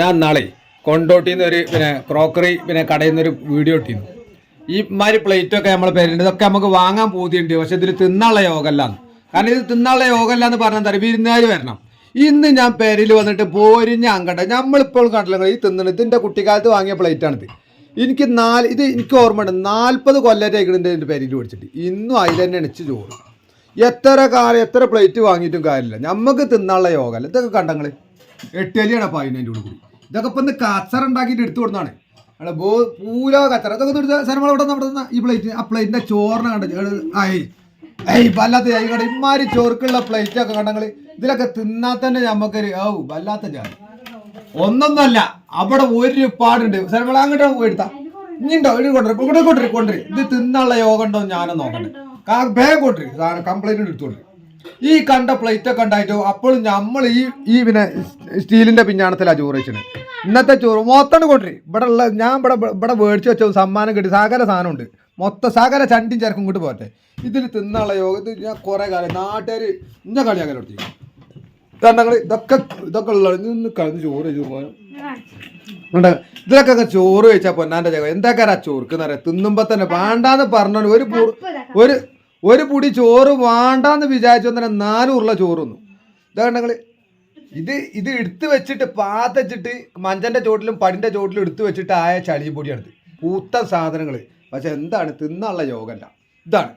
ഞാൻ നാളെ കൊണ്ടോട്ടിൽ നിന്ന് ഒരു പിന്നെ ക്രോക്കറി പിന്നെ കടയിൽ നിന്ന് ഒരു വീഡിയോ ഇട്ടിരുന്നു. ഈ മാതിരി പ്ലേറ്റ് ഒക്കെ നമ്മൾ പേരുണ്ട് ഇതൊക്കെ നമുക്ക് വാങ്ങാൻ പോകുന്നുണ്ട് പക്ഷെ ഇതിൽ തിന്നാനുള്ള യോഗമല്ലാന്ന് കാരണം ഇത് തിന്നാനുള്ള യോഗമല്ല എന്ന് പറഞ്ഞാൽ തരും വിരുന്നുകാർ വരണം. ഇന്ന് ഞാൻ പേരിൽ വന്നിട്ട് പോരിഞ്ഞ അങ്കട്ട. നമ്മളിപ്പോൾ കണ്ടില്ല ഈ തിന്നണത് ഇതിന്റെ കുട്ടിക്കാലത്ത് വാങ്ങിയ പ്ലേറ്റാണിത് എനിക്ക് നാല് ഇത് എനിക്ക് ഓർമ്മയുണ്ട്. നാൽപ്പത് കൊല്ലത്തേക്കിടുണ്ട് എന്റെ പേരിൽ പഠിച്ചിട്ട് ഇന്നും അതിൽ തന്നെ എണിച്ച് ചോറ്. എത്ര കാലം എത്ര പ്ലേറ്റ് വാങ്ങിയിട്ടും കാര്യമില്ല. നമുക്ക് തിന്നാനുള്ള യോഗമല്ല ഇതൊക്കെ കണ്ടങ്ങൾ എട്ടലിയാണ് അപ്പം അതിന്റെ കൂടെ കൂടി. ഇതൊക്കെ ഇപ്പം കച്ചറ ഉണ്ടാക്കിയിട്ട് എടുത്തു കൊടുത്താണ് ബോ പൂല കച്ചറ ഇതൊക്കെ എടുത്ത സ്ഥലങ്ങൾ ഇവിടെ നമ്മുടെ ഈ പ്ലേറ്റ് ആ പ്ലേറ്റിന്റെ ചോറിനെ കണ്ടു ആയി ഏയ് വല്ലാത്ത കണ്ട ഇമാരി ചോർക്കുള്ള പ്ലേറ്റ് ഒക്കെ കണ്ടങ്ങൾ ഇതിലൊക്കെ തിന്നാൽ തന്നെ നമുക്കൊരു ഔ വല്ലാത്ത ജാതി ഒന്നൊന്നല്ല അവിടെ ഒരു പാടുണ്ട് സ്ഥലങ്ങൾ അങ്ങോട്ട് എടുത്താ. ഇനിണ്ടോ ഇനി കൊണ്ടുവരും. ഇവിടെ കൊണ്ടുവരും കൊണ്ടുവരും. ഇത് തിന്നുള്ള യോഗം ഉണ്ടോ ഞാനും നോക്കണ്ടേ. വേഗം കൊണ്ടുവരും. സാധനം കംപ്ലൈന്റ് എടുത്തോണ്ട് ഈ കണ്ട പ്ലേറ്റ് ഒക്കെ ഉണ്ടായിട്ടോ അപ്പോഴും നമ്മൾ ഈ ഈ പിന്നെ സ്റ്റീലിന്റെ പിഞ്ഞാണത്തിലാണ് ചോറ് വെച്ചത്. ഇന്നത്തെ ചോറ് മൊത്തം കൊണ്ടുവരും. ഇവിടെ ഉള്ള ഞാൻ ഇവിടെ ഇവിടെ മേടിച്ച് വെച്ചോ സമ്മാനം കിട്ടി. സകല സാധനമുണ്ട്. മൊത്തം സകല ചണ്ടിയും ചേർക്കും ഇങ്ങോട്ട് പോട്ടെ ഇതിൽ തിന്നുള്ള യോഗത്തിൽ ഞാൻ കുറേ കാലം നാട്ടുകാർ ഇന്ന കളിയാക്കാൻ കൊടുത്തി. കാരണം ഇതൊക്കെ ഇതൊക്കെ ഉള്ള നിന്ന് കളഞ്ഞ് ചോറ് വെച്ച് പോകാൻ. ഇതിലൊക്കെ ചോറ് വെച്ചാൽ പൊന്നാന്റെ ജഗം എന്താ ചോർക്ക് എന്നറിയാം തിന്നുമ്പോ തന്നെ വേണ്ടാന്ന് പറഞ്ഞു ഒരു ഒരു ഒരു പൊടി ചോറ് വേണ്ടാന്ന് വിചാരിച്ചു തന്നെ നാല് ഉരുള ചോറ് ഇതാ ഇതാ ഇത് ഇത് എടുത്തു വെച്ചിട്ട് പാത്തച്ചിട്ട് മഞ്ചന്റെ ചോട്ടിലും പടിന്റെ ചോട്ടിലും എടുത്തു വെച്ചിട്ട് ആയ ചളി പൊടിയാണ് പൂത്ത സാധനങ്ങൾ പക്ഷെ എന്താണ്? തിന്നാനുള്ള യോഗമല്ല ഇതാണ്.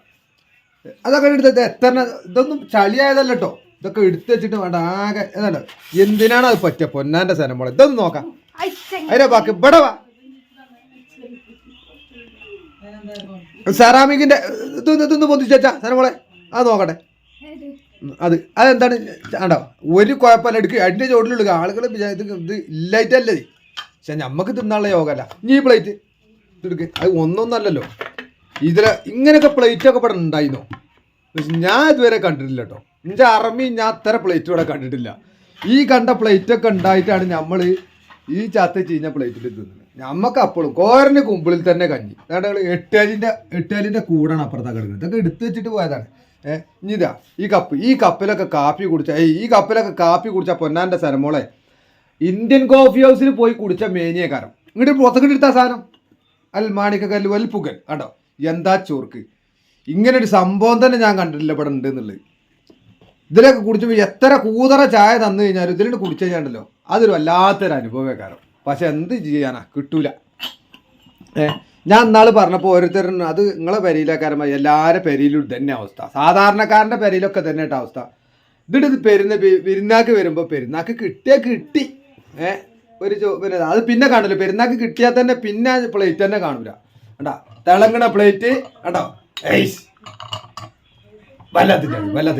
അതൊക്കെ എടുത്തത് എത്ര ഇതൊന്നും ചളിയായതല്ല കേട്ടോ ഇതൊക്കെ എടുത്തു വെച്ചിട്ട് വേണ്ട ആകെ ഏതാണ്ട് എന്തിനാണ് അത് പറ്റിയ പൊന്നാന്റെ സ്ഥലം പോലെ ഇതൊന്നും നോക്കാം. അതിനെ ബാക്കി ഇവിടെ വാ. സെറാമിക്കിന്റെ തിന്ന് ഇതൊന്ന് പൊന്തിച്ചാ സ്ഥലമോളെ അത് നോക്കട്ടെ. അത് അതെന്താണ് ആണ്ടോ ഒരു കുഴപ്പമില്ല എടുക്കുക അതിന്റെ ചോട്ടിലുള്ള ആളുകൾ ഇത് ഇല്ലായിട്ടല്ലേ. പക്ഷെ നമുക്ക് തിന്നാനുള്ള യോഗമല്ല നീ പ്ലേറ്റ് എടുക്കുക അത് ഒന്നൊന്നല്ലല്ലോ. ഇതിലെ ഇങ്ങനെയൊക്കെ പ്ലേറ്റ് ഒക്കെ ഇവിടെ ഉണ്ടായിരുന്നോ ഞാൻ ഇതുവരെ കണ്ടിട്ടില്ല കേട്ടോ. എന്റെ അറമി ഞാൻ അത്ര പ്ലേറ്റ് ഇവിടെ കണ്ടിട്ടില്ല. ഈ കണ്ട പ്ലേറ്റ് ഒക്കെ ഉണ്ടായിട്ടാണ് നമ്മൾ ഈ ചത്ത ചീഞ്ഞ പ്ലേറ്റിൽ തിന്നുന്നത് നമുക്ക് അപ്പോഴും കോരന്റെ കുമ്പിളിൽ തന്നെ കഞ്ഞി. അതാണ്ട് എട്ടേലിന്റെ എട്ടേലിന്റെ കൂടാണ് അപ്പുറത്താ കിടക്കുന്നത് ഇതൊക്കെ എടുത്തു വെച്ചിട്ട് പോയതാണ്. ഏഹ് ഇതാ ഈ കപ്പ് ഈ കപ്പിലൊക്കെ കാപ്പി കുടിച്ച ഈ കപ്പിലൊക്കെ കാപ്പി കുടിച്ച പൊന്നാന്റെ സ്ഥലമോളെ ഇന്ത്യൻ കോഫി ഹൗസിൽ പോയി കുടിച്ച മേനിയക്കാരം. ഇങ്ങോട്ട് പുറത്തേക്ക് എടുത്ത സാധനം. അൽ മാണിക്ക കല്ല് വൽപ്പുകൽ കണ്ടോ? എന്താ ചോർക്ക്? ഇങ്ങനെ ഒരു സംഭവം തന്നെ ഞാൻ കണ്ടിട്ടില്ല ഇവിടെ ഉണ്ട് എന്നുള്ളത്. ഇതിലൊക്കെ കുടിച്ചപ്പോൾ എത്ര കൂതറ ചായ തന്നു കഴിഞ്ഞാലും ഇതിലിട്ട് കുടിച്ചു കഴിഞ്ഞാണ്ടല്ലോ. അതൊരു വല്ലാത്തൊരു അനുഭവക്കാരം പക്ഷെ എന്ത് ചെയ്യാനാ? കിട്ടൂല. ഏ ഞാൻ ഇന്നാൾ പറഞ്ഞപ്പോൾ ഓരോരുത്തരും അത് നിങ്ങളെ പെരയിലേക്കാരൻ എല്ലാവരുടെ പെരയിലും തന്നെ അവസ്ഥ. സാധാരണക്കാരന്റെ പെരയിലൊക്കെ തന്നെ കേട്ടോ അവസ്ഥ. ഇതിട്ട് പെരുന്ന പെരുന്നാക്ക് വരുമ്പോൾ പെരുന്നാക്ക് കിട്ടിയാൽ കിട്ടി. ഏ ഒരു ചോ പിന്നെ അത് പിന്നെ കാണില്ല. പെരുന്നാക്ക് കിട്ടിയാൽ തന്നെ പിന്നെ പ്ലേറ്റ് തന്നെ കാണൂല. കണ്ടാ? തിളങ്ങണ പ്ലേറ്റ് കണ്ടോ? ഏയ്സ് വല്ലാത്ത വല്ലാത്ത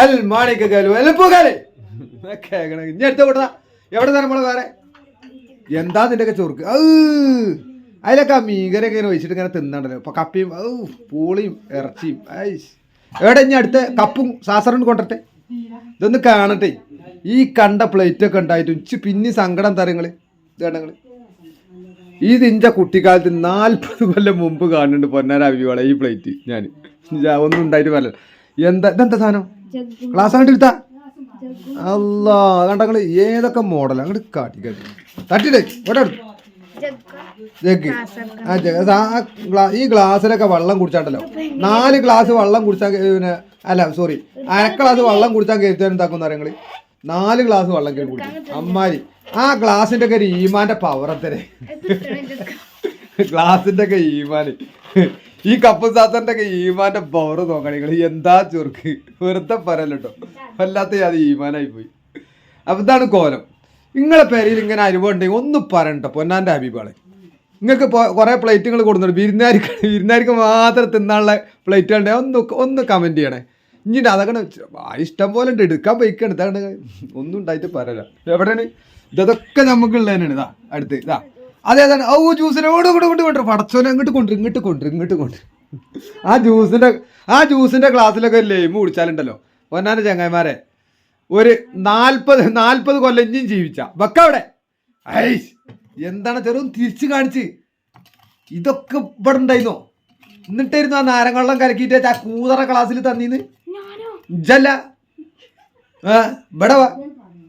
അൽ മാണിക്കാലും എലപ്പൂക്കാലേ കേൾക്കണ. ഇനി അടുത്ത കൂട്ടതാ എവിടെ നമ്മൾ വേറെ? എന്താ നിന്റെ ഒക്കെ ചൊറുക്ക് അതിലൊക്കെ ആ മീൻകരൊക്കെ ഇങ്ങനെ ഒഴിച്ചിട്ട് ഇങ്ങനെ തിന്നണ്ടല്ലോ ഇപ്പൊ കപ്പിയും ഔ പൂളിയും ഇറച്ചിയും ഐസ്. എവിടെ ഇനി അടുത്ത കപ്പും സാസറും കൊണ്ടട്ടെ ഇതൊന്ന് കാണട്ടെ. ഈ കണ്ട പ്ലേറ്റ് ഒക്കെ ഉണ്ടായിട്ട് ഉച്ച പിന്നെ സങ്കടം തരങ്ങൾ ഇതേണ്ടങ്ങൾ ഈ തിഞ്ച കുട്ടിക്കാലത്ത് നാൽപ്പത് കൊല്ലം മുമ്പ് കാണുന്നുണ്ട് പൊന്നാര ഈ പ്ലേറ്റ് ഞാൻ ഒന്നും ഉണ്ടായിട്ട് പറയല എന്താ ഇതെന്താ സാധനം? ക്ലാസ് എടുത്താ അല്ലാ കണ്ടങ്ങൾ ഏതൊക്കെ മോഡൽ അങ്ങോട്ട് കാട്ടി കാട്ടി തട്ടിടേ ഇവിടെ എടുത്തു ജഗ്. ആ ജഗ്. ആ ഈ ഗ്ലാസ്സിലൊക്കെ വെള്ളം കുടിച്ചാണ്ടല്ലോ. നാല് ഗ്ലാസ് വെള്ളം കുടിച്ചാൽ പിന്നെ അല്ല സോറി അര ഗ്ലാസ് വെള്ളം കുടിച്ചാൽ കയറ്റാൻ എന്താക്കുന്ന നാല് ഗ്ലാസ് വെള്ളം കയറി കുടിക്കും. അമ്മാരി. ആ ഗ്ലാസിന്റെ ഒക്കെ ഒരു ഈമാന്റെ പവർ അത്തരെ ഗ്ലാസിന്റെ ഒക്കെ ഈമാന്. ഈ കപ്പ് സാത്തന്റെ ഒക്കെ ഈമാന്റെ പവർ നോക്കണം നിങ്ങൾ എന്താ ചുർക്ക് വെറുതെ പറയല്ലോ വല്ലാത്ത അത് ഈമാനായി പോയി. അപ്പൊ ഇതാണ് കോലം. നിങ്ങളെ പേരിൽ ഇങ്ങനെ അനുഭവം ഉണ്ടെങ്കിൽ ഒന്ന് പറയണ്ട പൊന്നാന്റെ അഭിപാളെ നിങ്ങൾക്ക് കുറേ പ്ലേറ്റുകൾ കൊടുക്കുന്നുണ്ട് വിരുന്നാരിക്ക് വിരുന്നാരിക്ക് മാത്രം തിന്നാനുള്ള പ്ലേറ്റുകൾ ഉണ്ടെങ്കിൽ ഒന്ന് ഒന്ന് കമന്റ് ചെയ്യണേ. ഇനി അതൊക്കെ ഇഷ്ടം പോലെ ഉണ്ട്. എടുക്കാൻ പോയിക്കാണ്. ഇതാണ് ഒന്നും ഉണ്ടായിട്ട് പറയല എവിടെയാണ്? ഇതൊക്കെ നമുക്കുള്ളതന്നെയാണ് ഇതാ അടുത്ത് ഇതാ. അതെ അതാണ് ഓ ജ്യൂസിനെ ഓട് കൊണ്ട് കൊണ്ട് കൊണ്ടു പടച്ചോനെ അങ്ങോട്ട് കൊണ്ട് ഇങ്ങോട്ട് കൊണ്ട് ഇങ്ങോട്ട് കൊണ്ട് ആ ജ്യൂസിന്റെ ആ ജ്യൂസിന്റെ ഗ്ലാസ്സിലൊക്കെ ലൈമ് കുടിച്ചാലുണ്ടല്ലോ. പൊന്നാന്റെ ചങ്ങായിമാരെ ഒരു നാൽപ്പത് നാൽപ്പത് കൊല്ലം ഇനിയും ജീവിച്ച. വെക്ക അവിടെ. ഐസ് എന്താണ് ചെറുതും തിരിച്ചു കാണിച്ച്. ഇതൊക്കെ ഇവിടെ ഉണ്ടായിരുന്നോ? എന്നിട്ടായിരുന്നു ആ നാരങ്ങള്ളം കലക്കിയിട്ട് ആ കൂതറ ക്ലാസ്സിൽ തന്നീന്ന്. ഇജല്ല ആ ഇവിടെ വാ.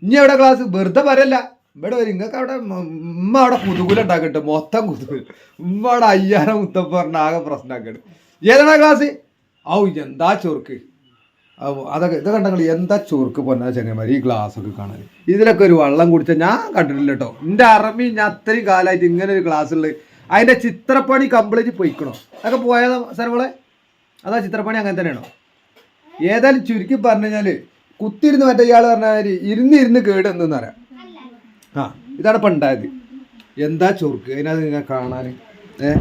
ഇനി എവിടെ ക്ലാസ് വെറുതെ പറയല്ല. ഇവിടെ വരും. നിങ്ങൾക്ക് അവിടെ ഉമ്മ അവിടെ കുതുകുലുണ്ടാക്കട്ടെ മൊത്തം കുതുകുല. ഉമ്മ അവിടെ അയ്യാനം മുത്തപ്പ പറഞ്ഞ ആകെ പ്രശ്നമാക്കട്ട് ഏതാണ് ക്ലാസ് ഔ എന്താ ചൊറുക്ക്? അതൊക്കെ ഇത് കണ്ടങ്ങൾ എന്താ ചൊറുക്ക് പൊന്നാ ചെങ്ങന്മാർ ഈ ഗ്ലാസ് ഒക്കെ കാണാൻ ഇതിലൊക്കെ ഒരു വെള്ളം കുടിച്ച ഞാൻ കണ്ടിട്ടില്ല കേട്ടോ എന്റെ അറബി ഞാൻ അത്രയും കാലമായിട്ട് ഇങ്ങനെ ഒരു ഗ്ലാസ് ഉള്ളത് അതിന്റെ ചിത്രപ്പണി കംപ്ലീറ്റ് പൊയ്ക്കണോ? അതൊക്കെ പോയതാ സാറേ അതാ ചിത്രപ്പണി അങ്ങനെ തന്നെയാണോ? ഏതായാലും ചുരുക്കി പറഞ്ഞു കഴിഞ്ഞാൽ കുത്തിരുന്ന് മറ്റേ ഇയാൾ പറഞ്ഞ മാതിരി ഇരുന്ന് ഇരുന്ന് കേട് എന്തെന്ന് അറിയാം. ആ ഇതാണ് ഇപ്പം ഉണ്ടായത്. എന്താ ചൊറുക്ക്? ഇങ്ങനെ കാണാൻ ഏ?